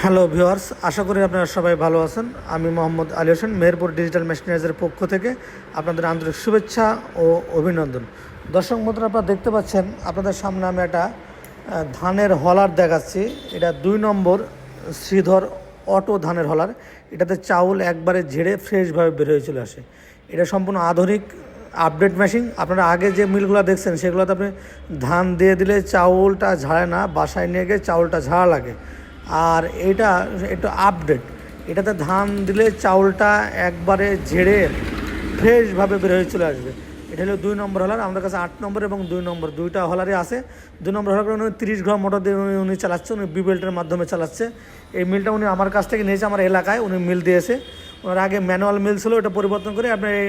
Hello viewers আশা করি আপনারা সবাই ভালো আছেন। আমি মোহাম্মদ আলী হোসেন, মেহেরপুর ডিজিটাল মেশিনাইজের পক্ষ থেকে আপনাদের আন্তরিক শুভেচ্ছা ও অভিনন্দন। দর্শক বন্ধুরা আপনারা দেখতে পাচ্ছেন, আপনাদের সামনে আমি একটা ধানের হলার দেখাচ্ছি। এটা দুই নম্বর শ্রীধর অটো ধানের হলার। এটাতে চাউল একবারে ঝেড়ে ফ্রেশভাবে বের হয়ে চলে আসে। এটা সম্পূর্ণ আধুনিক আপডেট মেশিন। আপনারা আগে যে মিলগুলো দেখছেন, সেগুলোতে আপনি ধান দিয়ে দিলে চাউলটা ঝাড়ে না, বাসায় নিয়ে গিয়ে চাউলটা ঝাড়া লাগে। আর এটা একটু আপডেট এটাতে ধান দিলে চাউলটা একবারে ঝেড়ে ফ্রেশভাবে বের হয়ে চলে আসবে। এটা হলো দুই নম্বর হলার, আমাদের কাছে আট নম্বর এবং দুই নম্বর। দুইটা হলারে আছে। দুই নম্বর হলার উনি তিরিশ ঘর মোটর দিয়ে উনি উনি চালাচ্ছে, উনি বিবেল্টের মাধ্যমে চালাচ্ছে। এই মিলটা উনি আমার কাছ থেকে নিয়েছে, আমার এলাকায়। উনি মিল দিয়েছে। ওনার আগে ম্যানুয়াল মিল ছিল, ওটা পরিবর্তন করে আপনার এই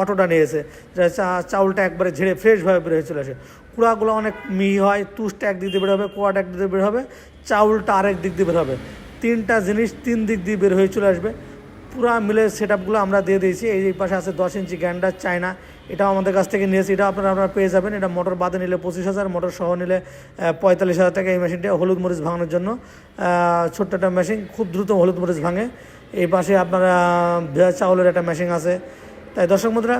অটোটা নিয়েছে। চাউলটা একবারে ঝেড়ে ফ্রেশভাবে বের চলে আসে। কুড়াগুলো অনেক মিহি হয় তুষটা এক দিক দিয়ে বের হবে কোয়াটা এক দিক দিয়ে বের হবে, চাউলটা আরেক দিক দিয়ে বের হবে। তিনটা জিনিস তিন দিক দিয়ে বের হয়ে চলে আসবে। পুরা মিলের সেট আপগুলো আমরা দিয়ে দিয়েছি, এই এই পাশে আছে দশ ইঞ্চি গ্যান্ডার চায়না, এটাও আমাদের কাছ থেকে নিয়েছি, এটা আপনারা আপনারা পেয়ে যাবেন। এটা মোটর বাদে নিলে পঁচিশ হাজার, মোটর সহ নিলে পঁয়তাল্লিশ হাজার টাকা এই মেশিনটা হলুদ মরিচ ভাঙানোর জন্য। ছোট্ট একটা মেশিন, খুব দ্রুত হলুদ মরিচ ভাঙে। এই পাশে আপনারা ভেজা চাউলের একটা মেশিন আছে। তাই দর্শক মুদ্রা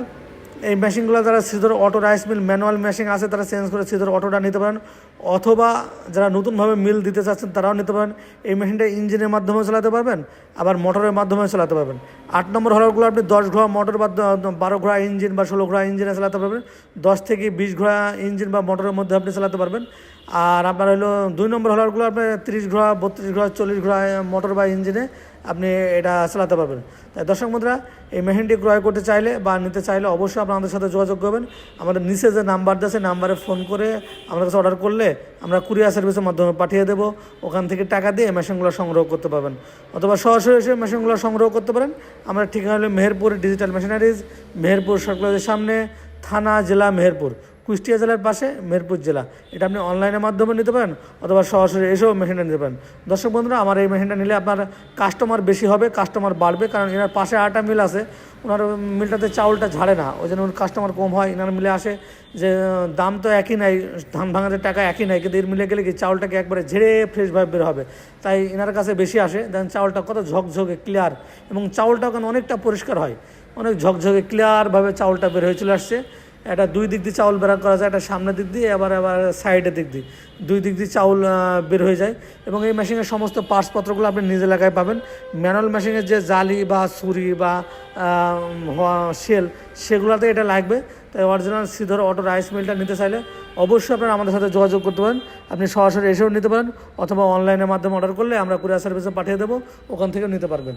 এই মেশিনগুলো যারা সিধর auto rice mill manual machine আছে, তারা চেঞ্জ করে সিধর অটোটা নিতে পারেন। অথবা যারা নতুনভাবে মিল দিতে চাচ্ছেন, তারাও নিতে পারেন। এই মেশিনটা ইঞ্জিনের মাধ্যমেও চালাতে পারবেন, আবার মোটরের মাধ্যমেও চালাতে পারবেন। আট নম্বর হলারগুলো আপনি দশ ঘোড়া মোটর বা বারো ঘোড়া ইঞ্জিন বা ষোলো ঘোড়া ইঞ্জিনে চালাতে পারবেন। দশ থেকে বিশ ঘোড়া ইঞ্জিন বা মোটরের মধ্যে আপনি চালাতে পারবেন। আর আপনার হলো দুই নম্বর হলারগুলো আপনি তিরিশ ঘোড়া, বত্রিশ ঘোড়া, চল্লিশ ঘোড়া মোটর বা ইঞ্জিনে আপনি এটা চালাতে পারবেন। তাই দর্শক মুদ্রা এই মেশিনটি ক্রয় করতে চাইলে বা নিতে চাইলে অবশ্যই আপনারা আমাদের সাথে যোগাযোগ করবেন। আমাদের নিচে যে নাম্বার আছে নাম্বারে ফোন করে আমাদের কাছে অর্ডার করলে আমরা কুরিয়ার সার্ভিসের মাধ্যমে পাঠিয়ে দেবো। ওখান থেকে টাকা দিয়ে মেশিনগুলো সংগ্রহ করতে পারবেন। অথবা সরাসরি এসে মেশিনগুলো সংগ্রহ করতে পারেন। আমরা ঠিকানা হলো মেহেরপুর ডিজিটাল মেশিনারিজ, মেহেরপুর সরকারের সামনে, থানা, জেলা, মেহেরপুর। কুষ্টিয়া জেলার পাশে মেহেরপুর জেলা। এটা আপনি অনলাইনের মাধ্যমে নিতে পারেন অথবা সরাসরি এসেও মেশিনটা নিতে পারেন। দর্শক বন্ধুরা, আমার এই মেশিনটা নিলে আপনার কাস্টমার বেশি হবে কাস্টমার বাড়বে, কারণ এনার পাশে আটা মিল আছে। ওনার মিলটাতে চাউলটা ঝাড়ে না, ওই জন্য কাস্টমার কম হয়। এনার মিলে আসে যে, দাম তো একই নাই, ধান ভাঙাতে টাকা একই নাই, কিন্তু এর মিলে গেলে কি চাউলটাকে একবারে ঝেড়ে ফ্রেশভাবে বের হবে। তাই এনার কাছে বেশি আসে। দেন চাউলটা কত ঝকঝকে ক্লিয়ার এবং চাউলটা ওখানে অনেকটা পরিষ্কার হয়। অনেক ঝকঝকে ক্লিয়ারভাবে চাউলটা বের হয়ে চলে আসছে। এটা দুই দিক দিয়ে চাউল বের করা যায় একটা সামনের দিক দিয়ে, আবার আবার সাইডের দিক দিয়ে। দুই দিক দিয়ে চাউল বের হয়ে যায়। এবং এই মেশিনের সমস্ত পার্টসপত্রগুলো আপনি নিজে এলাকায় পাবেন। ম্যানুয়াল মেশিনের যে জালি বা ছুরি বা সেল সেগুলোতে এটা লাগবে। তাই অরিজিনাল সিধর অটো রাইস মিলটা নিতে চাইলে অবশ্যই আপনারা আমাদের সাথে যোগাযোগ করতে পারেন। আপনি সরাসরি এসেও নিতে পারেন, অথবা অনলাইনের মাধ্যমে অর্ডার করলে আমরা কুরিয়ার সার্ভিসে পাঠিয়ে দেবো, ওখান থেকেও নিতে পারবেন।